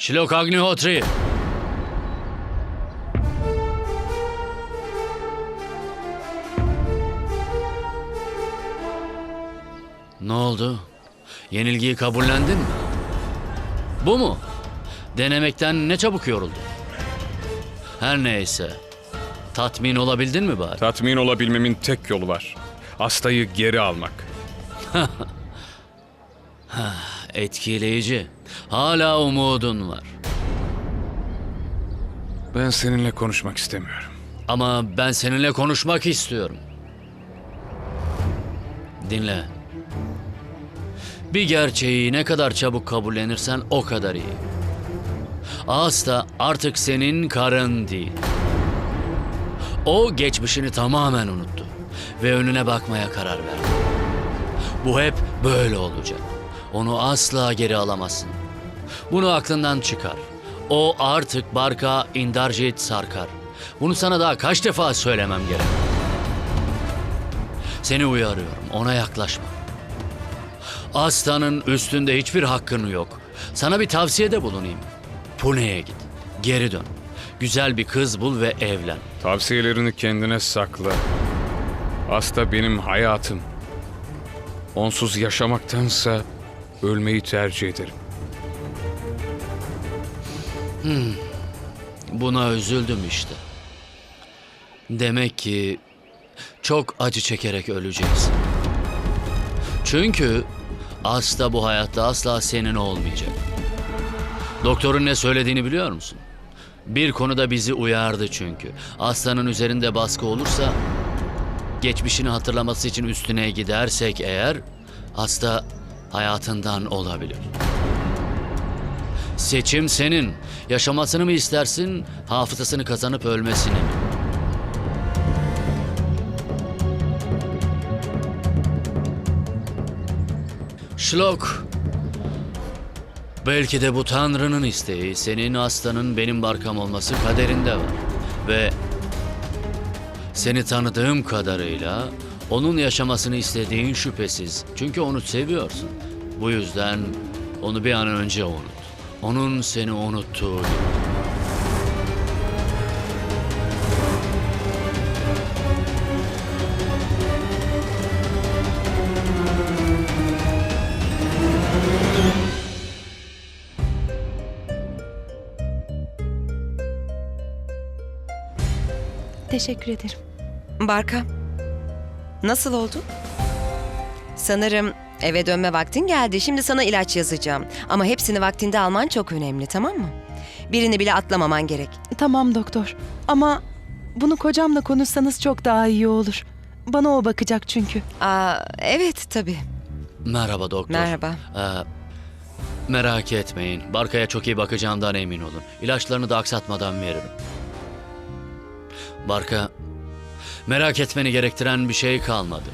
Şilok Agnihotri. Ne oldu? Yenilgiyi kabullendin mi? Bu mu? Denemekten ne çabuk yoruldun? Her neyse. Tatmin olabildin mi bari? Tatmin olabilmemin tek yolu var. Hastayı geri almak. Etkileyici. Hala umudun var. Ben seninle konuşmak istemiyorum. Ama ben seninle konuşmak istiyorum. Dinle. Bir gerçeği ne kadar çabuk kabullenirsen o kadar iyi. Asta artık senin karın değil. O geçmişini tamamen unuttu ve önüne bakmaya karar verdi. Bu hep böyle olacak. Onu asla geri alamazsın. Bunu aklından çıkar. O artık Barka Indarjit Sarkar. Bunu sana daha kaç defa söylemem gerek. Seni uyarıyorum, ona yaklaşma. Aslanın üstünde hiçbir hakkın yok. Sana bir tavsiyede bulunayım. Pune'ye git, geri dön. Güzel bir kız bul ve evlen. Tavsiyelerini kendine sakla. Hasta benim hayatım. Onsuz yaşamaktansa ölmeyi tercih ederim. Buna üzüldüm işte. Demek ki çok acı çekerek öleceğiz. Çünkü Asta bu hayatta asla senin olmayacak. Doktorun ne söylediğini biliyor musun? Bir konuda bizi uyardı çünkü. Aslanın üzerinde baskı olursa geçmişini hatırlaması için üstüne gidersek eğer hasta hayatından olabilir. Seçim senin. Yaşamasını mı istersin, hafızasını kazanıp ölmesini mi? Şlok. Belki de bu Tanrı'nın isteği, senin aslanın benim barkam olması kaderinde var. Ve seni tanıdığım kadarıyla onun yaşamasını istediğin şüphesiz. Çünkü onu seviyorsun. Bu yüzden onu bir an önce unut. Onun seni unuttuğu gibi. Teşekkür ederim. Barka, nasıl oldun? Sanırım eve dönme vaktin geldi. Şimdi sana ilaç yazacağım. Ama hepsini vaktinde alman çok önemli, tamam mı? Birini bile atlamaman gerek. Tamam doktor. Ama bunu kocamla konuşsanız çok daha iyi olur. Bana o bakacak çünkü. Aa, evet tabii. Merhaba doktor. Merhaba. Ee, merak etmeyin. Barkaya çok iyi bakacağımdan emin olun. İlaçlarını da aksatmadan veririm. Barka, merak etmeni gerektiren bir şey kalmadı.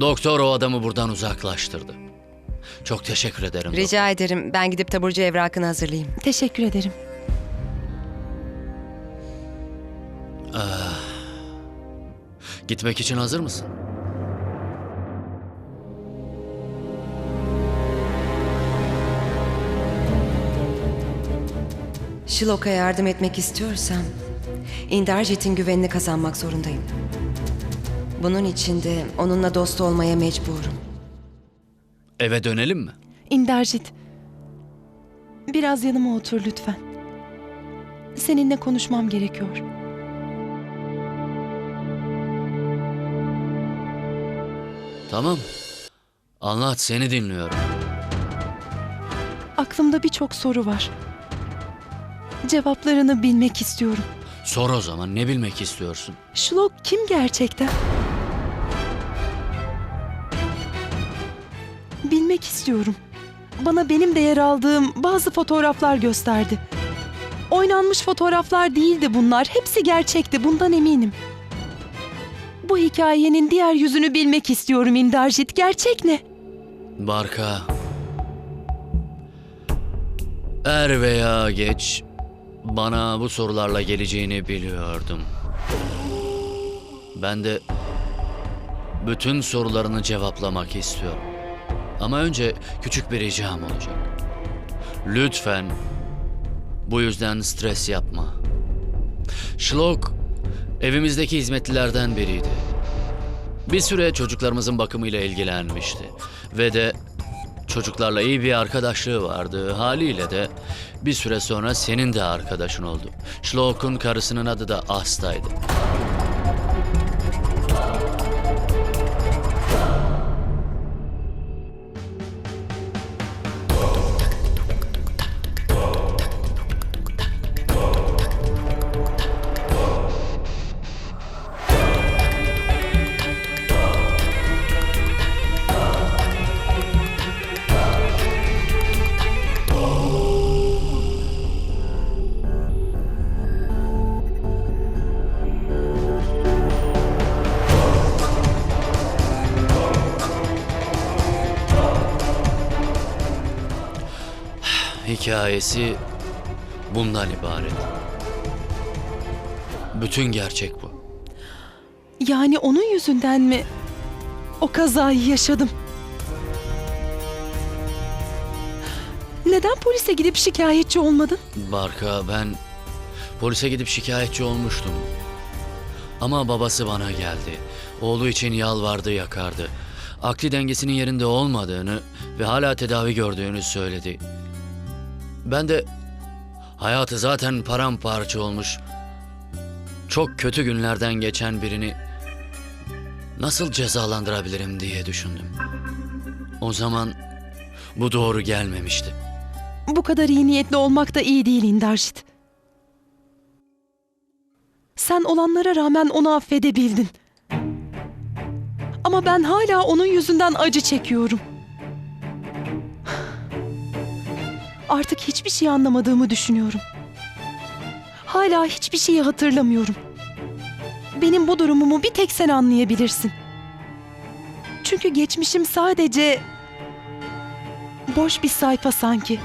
Doktor o adamı buradan uzaklaştırdı. Çok teşekkür ederim. doktor. Rica ederim. Ben gidip taburcu evrakını hazırlayayım. Teşekkür ederim. Gitmek için hazır mısın? Şilok'a yardım etmek istiyorsam Indarjit'in güvenini kazanmak zorundayım. Bunun için de onunla dost olmaya mecburum. Eve dönelim mi? İndercit. Biraz yanıma otur lütfen. Seninle konuşmam gerekiyor. Tamam. Anlat seni dinliyorum. Aklımda birçok soru var. Cevaplarını bilmek istiyorum. Sor o zaman ne bilmek istiyorsun? Şlok kim gerçekten? Bilmek istiyorum. Bana benim de yer aldığım bazı fotoğraflar gösterdi. Oynanmış fotoğraflar değildi bunlar. Hepsi gerçekti. Bundan eminim. Bu hikayenin diğer yüzünü bilmek istiyorum İndarjit. Gerçek ne? Barka. Er veya geç bana bu sorularla geleceğini biliyordum. Ben de bütün sorularını cevaplamak istiyorum. Ama önce küçük bir ricam olacak. Lütfen bu yüzden stres yapma. Shlok evimizdeki hizmetlilerden biriydi. Bir süre çocuklarımızın bakımıyla ilgilenmişti. Ve de çocuklarla iyi bir arkadaşlığı vardı. Haliyle de bir süre sonra senin de arkadaşın oldu. Shlok'un karısının adı da Asta'ydı. Hikayesi bundan ibaret. Bütün gerçek bu. Yani onun yüzünden mi o kazayı yaşadım? Neden polise gidip şikayetçi olmadın? Barka ben polise gidip şikayetçi olmuştum. Ama babası bana geldi. Oğlu için yalvardı yakardı. Akli dengesinin yerinde olmadığını ve hala tedavi gördüğünü söyledi. Ben de hayatı zaten paramparça olmuş, çok kötü günlerden geçen birini nasıl cezalandırabilirim diye düşündüm. O zaman bu doğru gelmemişti. Bu kadar iyi niyetli olmak da iyi değil Indarşit. Sen olanlara rağmen onu affedebildin. Ama ben hala onun yüzünden acı çekiyorum. Artık hiçbir şey anlamadığımı düşünüyorum. Hala hiçbir şeyi hatırlamıyorum. Benim bu durumumu bir tek sen anlayabilirsin. Çünkü geçmişim sadece boş bir sayfa sanki.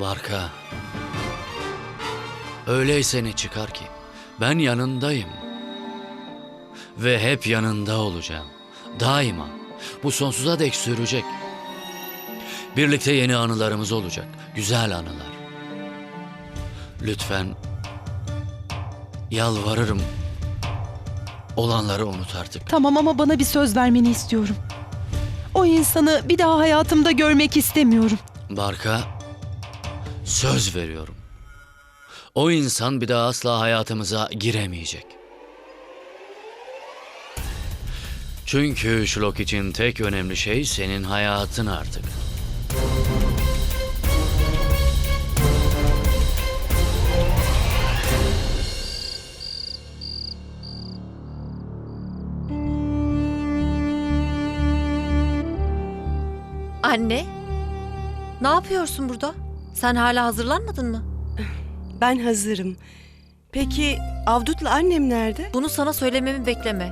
Barka. Öyleyse ne çıkar ki? Ben yanındayım. Ve hep yanında olacağım. Daima. Bu sonsuza dek sürecek. Birlikte yeni anılarımız olacak. Güzel anılar. Lütfen yalvarırım. Olanları unut artık. Tamam ama bana bir söz vermeni istiyorum. O insanı bir daha hayatımda görmek istemiyorum. Barka, söz veriyorum. O insan bir daha asla hayatımıza giremeyecek. Çünkü Shlok için tek önemli şey senin hayatın artık. Anne, ne yapıyorsun burada? Sen hala hazırlanmadın mı? Ben hazırım. Peki Avdut'la annem nerede? Bunu sana söylememi bekleme.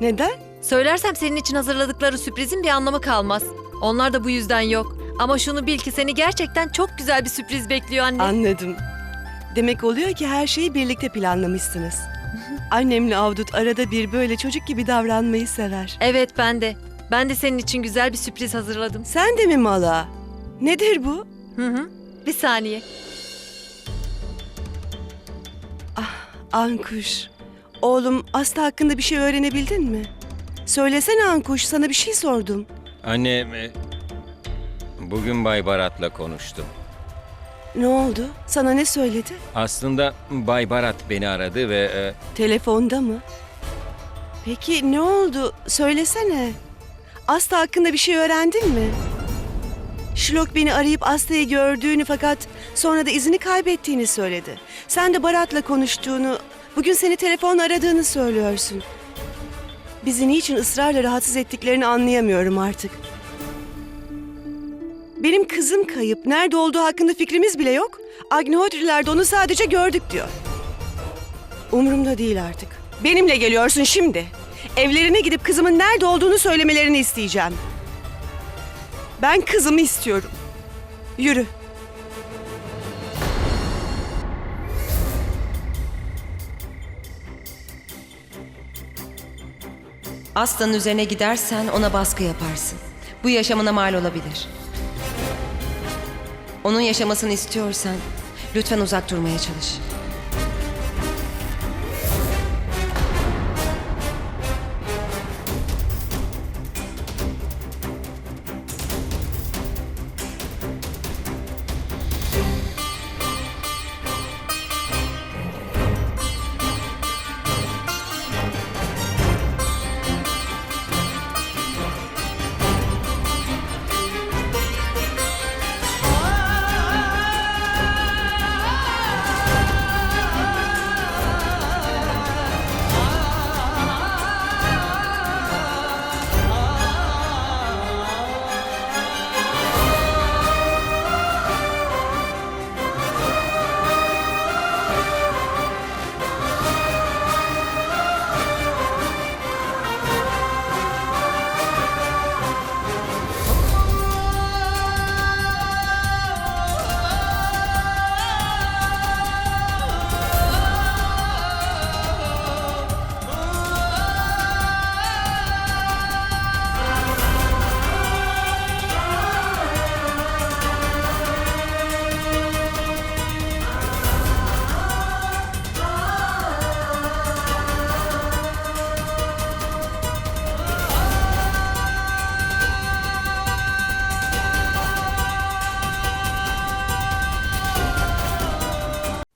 Neden? Söylersem senin için hazırladıkları sürprizin bir anlamı kalmaz. Onlar da bu yüzden yok. Ama şunu bil ki seni gerçekten çok güzel bir sürpriz bekliyor anne. Anladım. Demek oluyor ki her şeyi birlikte planlamışsınız. Annemle Avdut arada bir böyle çocuk gibi davranmayı sever. evet ben de. Ben de senin için güzel bir sürpriz hazırladım. Sen de mi Mala? Nedir bu? Hı hı. Bir saniye. Ankuş. Oğlum Aslı hakkında bir şey öğrenebildin mi? Söylesene Ankuş, sana bir şey sordum. Anne, e, bugün Bay Barat'la konuştum. Ne oldu? Sana ne söyledi? Aslında Bay Barat beni aradı ve e, Telefonda mı? Peki ne oldu? Söylesene. Aslı hakkında bir şey öğrendin mi? Şlok beni arayıp Aslı'yı gördüğünü fakat sonra da izini kaybettiğini söyledi. Sen de Barat'la konuştuğunu, bugün seni telefonla aradığını söylüyorsun. Bizi niçin ısrarla rahatsız ettiklerini anlayamıyorum artık. Benim kızım kayıp. Nerede olduğu hakkında fikrimiz bile yok. Agnihotriler de onu sadece gördük diyor. Umurumda değil artık. Benimle geliyorsun şimdi. Evlerine gidip kızımın nerede olduğunu söylemelerini isteyeceğim. Ben kızımı istiyorum. Yürü. Aslanın üzerine gidersen ona baskı yaparsın. Bu yaşamına mal olabilir. Onun yaşamasını istiyorsan lütfen uzak durmaya çalış.